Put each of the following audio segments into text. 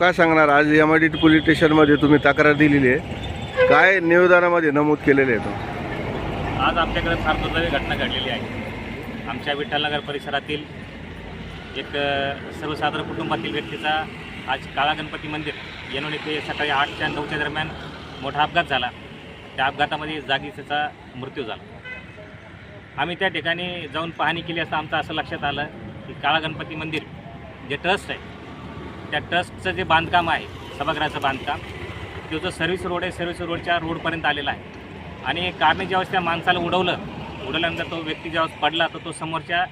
काय सांगणार? आज एम आय डी पोलीस स्टेशनमध्ये तुम्ही तक्रार दिलेली आहे. काय निवेदनामध्ये नमूद केलेले आहे आज आमच्याकडे फार दुर्दैवी घटना घडलेली आहे. आमच्या विठ्ठलनगर परिसरातील एक अ, सर्वसाधारण कुटुंबातील व्यक्तीचा आज काळा गणपती मंदिर येणून येथे सकाळी आठच्या नऊच्या दरम्यान मोठा अपघात झाला. त्या अपघातामध्ये जागी त्याचा मृत्यू झाला. आम्ही त्या ठिकाणी जाऊन पाहणी केली असता आमचं असं लक्षात आलं की काळा गणपती मंदिर जे ट्रस्ट आहे त्या ट्रस्टचं जे बांधकाम आहे सभागृहाचं बांधकाम तो जो सर्व्हिस रोड आहे सर्व्हिस रोडच्या रोडपर्यंत आलेला आहे. आणि कारने ज्यावेळेस त्या माणसाला उडवलं उडवल्यानंतर तो व्यक्ती ज्यावेळेस पडला तर तो समोरच्या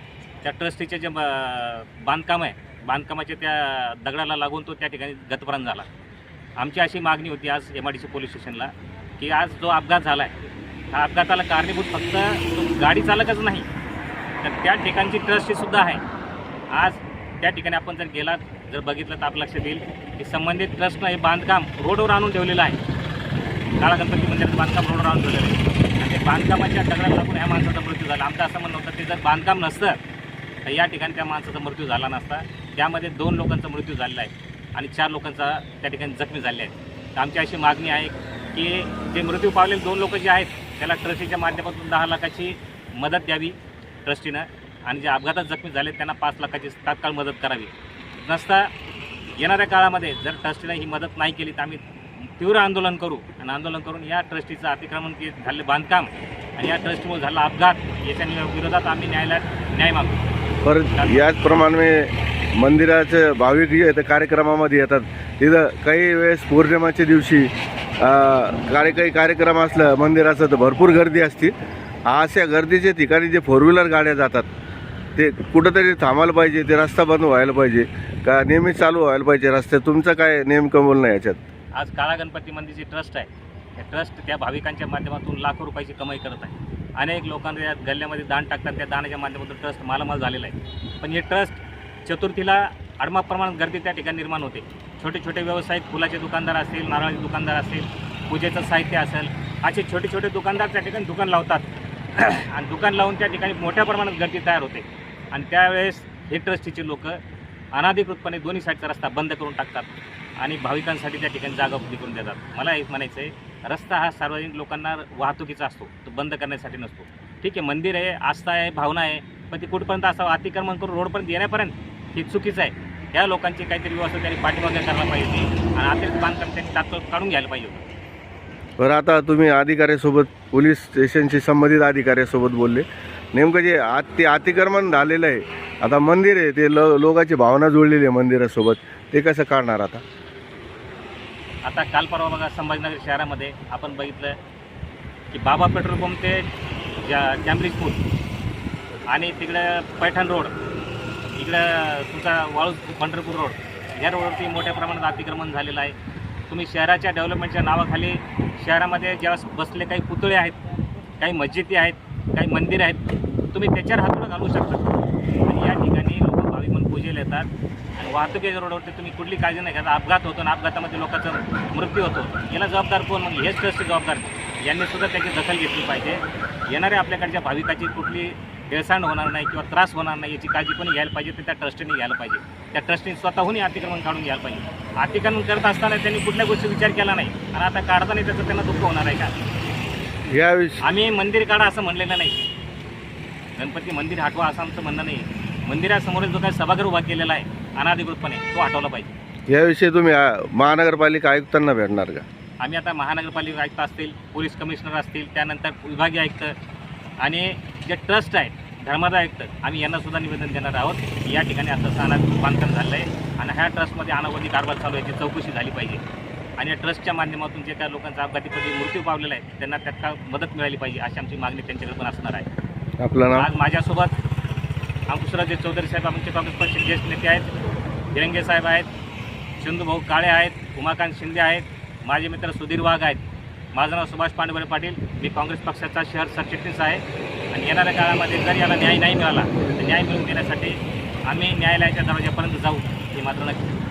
त्या ट्रस्टीचे जे ब- बांधकाम आहे बांधकामाच्या त्या दगडाला लागून तो त्या ठिकाणी गतप्राण झाला. आमची अशी मागणी होती आज M I D C police स्टेशनला की आज जो अपघात झाला आहे हा अपघाताला कारणीभूत फक्त तो गाडी चालकच नाही तर त्या ठिकाणची ट्रस्टीसुद्धा आहे. आज त्या ठिकाणी आपण जर गेलात जर बघितलं तर आपलं लक्षात येईल की संबंधित ट्रस्टनं हे बांधकाम रोडवर आणून ठेवलेलं आहे. काळा गणपती बांधकाम रोडवर आणून ठेवलेलं आहे. आणि ते बांधकामाच्या दगडाला लागून ह्या माणसाचा मृत्यू झाला. आमचं असं म्हणणं होतं ते जर बांधकाम नसतं तर या ठिकाणी त्या माणसाचा मृत्यू झाला नसता. त्यामध्ये दोन लोकांचा मृत्यू झालेला आहे आणि चार लोकांचा त्या ठिकाणी जखमी झाले आहेत. तर आमची अशी मागणी आहे की जे मृत्यू पावलेले दोन लोक जे आहेत त्याला ट्रस्टीच्या माध्यमातून दहा लाखाची मदत द्यावी ट्रस्टीनं. आणि जे अपघातात जखमी झाले त्यांना पाच लाखाची तात्काळ मदत करावी. नसता येणाऱ्या काळामध्ये जर ट्रस्टीला ही मदत नाही केली तर आम्ही तीव्र आंदोलन करू. आणि आंदोलन करून या ट्रस्टीचं अतिक्रमण के झाले बांधकाम आणि या ट्रस्टमुळे झाला अपघात. याच्या विरोधात आम्ही न्यायालयात न्याय मागू. परत याचप्रमाणे मंदिराचे भाविक जे आहेत कार्यक्रमामध्ये येतात. तिथं काही वेळेस पौर्णिमाच्या दिवशी अं, काही कार्यक्रम असलं मंदिराचं तर भरपूर गर्दी असते. अशा गर्दीच्या ठिकाणी जे फोर व्हीलर गाड्या जातात ते कुठंतरी थांबायला पाहिजे ते रस्ता बंद व्हायला पाहिजे का नेहमी चालू व्हायला पाहिजे रस्ते? तुमचं काय नेमकं बोलणं आहे याच्यात? आज काळा गणपती मंदिरची ट्रस्ट आहे. हे ट्रस्ट त्या भाविकांच्या माध्यमातून लाखो रुपयाची कमाई करत आहे. अनेक लोकांना या गल्ल्यामध्ये दान टाकतात त्या दानाच्या माध्यमातून ट्रस्ट मालामाल झालेला आहे. पण हे ट्रस्ट चतुर्थीला अडमा प्रमाणात गर्दी त्या ठिकाणी निर्माण होते. छोटे छोटे व्यावसायिक फुलाचे दुकानदार असतील नारळाचे दुकानदार असेल पूजेचं साहित्य असेल असे छोटे छोटे दुकानदार त्या ठिकाणी दुकान लावतात. आणि दुकान लावून त्या ठिकाणी मोठ्या प्रमाणात गर्दी तयार होते. आणि त्यावेळेस हे ट्रस्टीचे लोक अनाधिकृतपणे दोन्ही साईडचा रस्ता बंद करून टाकतात आणि भाविकांसाठी त्या ठिकाणी जागा उपलब्ध करून देतात. मला एक म्हणायचं आहे रस्ता हा सार्वजनिक लोकांना वाहतुकीचा असतो तो बंद करण्यासाठी नसतो. ठीक आहे मंदिर आहे आस्था आहे भावना आहे पण ती कुठपर्यंत असावं अतिक्रमण करून रोडपर्यंत येण्यापर्यंत हे चुकीचं आहे. या लोकांची काहीतरी व्यवस्था त्यांनी पाठीमागे करायला पाहिजे आणि अतिरिक्त बांधकाम त्यांनी तात्काळ काढून घ्यायला पाहिजे होतं. बरं आता तुम्ही अधिकाऱ्यासोबत पोलीस स्टेशनशी संबंधित अधिकाऱ्यासोबत बोलले. नेमकं जे आत ते अतिक्रमण झालेलं आहे. आता मंदिर आहे ते लो लोकांची भावना जुळलेली आहे मंदिरासोबत. ते कसं काढणार आता? आता काल परवा बघा संभाजीनगर शहरामध्ये आपण बघितलं की बाबा पेट्रोल पंप ते जा कॅम्ब्रिज पूल आणि तिकडं पैठण रोड इकडं तुमचा वाळू पंढरपूर रोड या रोडवरती मोठ्या प्रमाणात अतिक्रमण झालेलं आहे. तुम्ही शहराच्या डेव्हलपमेंटच्या नावाखाली शहरामध्ये ज्यावेळेस बसले काही पुतळे आहेत काही मस्जिदी आहेत काही मंदिर आहेत तुम्ही त्याच्यावर हातोडं घालू शकता. आणि या ठिकाणी लोक भाविक म्हणून पूजेला येतात. आणि वाहतुकीच्या रोडवरती तुम्ही कुठली काळजी नाही घ्या अपघात होतो आणि अपघातामध्ये लोकांचा मृत्यू होतो. याला जबाबदार कोण? मग हेच ट्रस्ट जबाबदार यांनी सुद्धा त्याची दखल घेतली पाहिजे. येणाऱ्या आपल्याकडच्या भाविकाची कुठली हेळसांड होणार नाही किंवा त्रास होणार नाही याची काळजी कोणी घ्यायला पाहिजे? ते त्या ट्रस्टीने घ्यायला पाहिजे. त्या ट्रस्टीने स्वतःहून अतिक्रमण काढून घ्यायला पाहिजे. अतिक्रमण करत असताना त्यांनी कुठल्या गोष्टी विचार केला नाही. आणि आता काढताना त्याचं त्यांना दुःख होणार आहे का? याविषयी आम्ही मंदिर काढा असं म्हणलेलं नाही. गणपती मंदिर हटवा असं आमचं म्हणणं नाही. मंदिरासमोर जो काही सभागृह उभा केलेला आहे अनाधिकृतपणे तो हटवला पाहिजे. याविषयी तुम्ही आ, महानगरपालिका आयुक्तांना भेटणार का? आम्ही आता महानगरपालिका आयुक्त असतील पोलीस कमिशनर असतील त्यानंतर विभागीय आयुक्त आणि जे ट्रस्ट आहेत धर्मादाय आयुक्त आम्ही यांना सुद्धा निवेदन देणार आहोत. या ठिकाणी आता स्थानात बांधकाम झालं आहे आणि ह्या ट्रस्टमध्ये अनावधी कारभार चालू आहे याची चौकशी झाली पाहिजे. आणि या ट्रस्टच्या माध्यमातून जे काही लोकांचा अपघातीपदी मृत्यू पावलेला आहे त्यांना तात्काळ मदत मिळाली पाहिजे अशी आमची मागणी त्यांच्याकडे पण असणार आहे. आपलं नाव? आज माझ्यासोबत अंकुशराजे चौधरी साहेब आमचे काँग्रेस पक्षाचे ज्येष्ठ नेते आहेत हिरंगे साहेब आहेत चंदूभाऊ काळे आहेत उमाकांत शिंदे आहेत माझे मित्र सुधीर वाघ आहेत. माझं नाव सुभाष पांडुबळे पाटील मी काँग्रेस पक्षाचा शहर सरचिटणीस आहे. आणि येणाऱ्या काळामध्ये जर याला न्याय नाही मिळाला तर न्याय मिळवून देण्यासाठी आम्ही न्यायालयाच्या दरवाजापर्यंत जाऊ हे मात्र नक्की.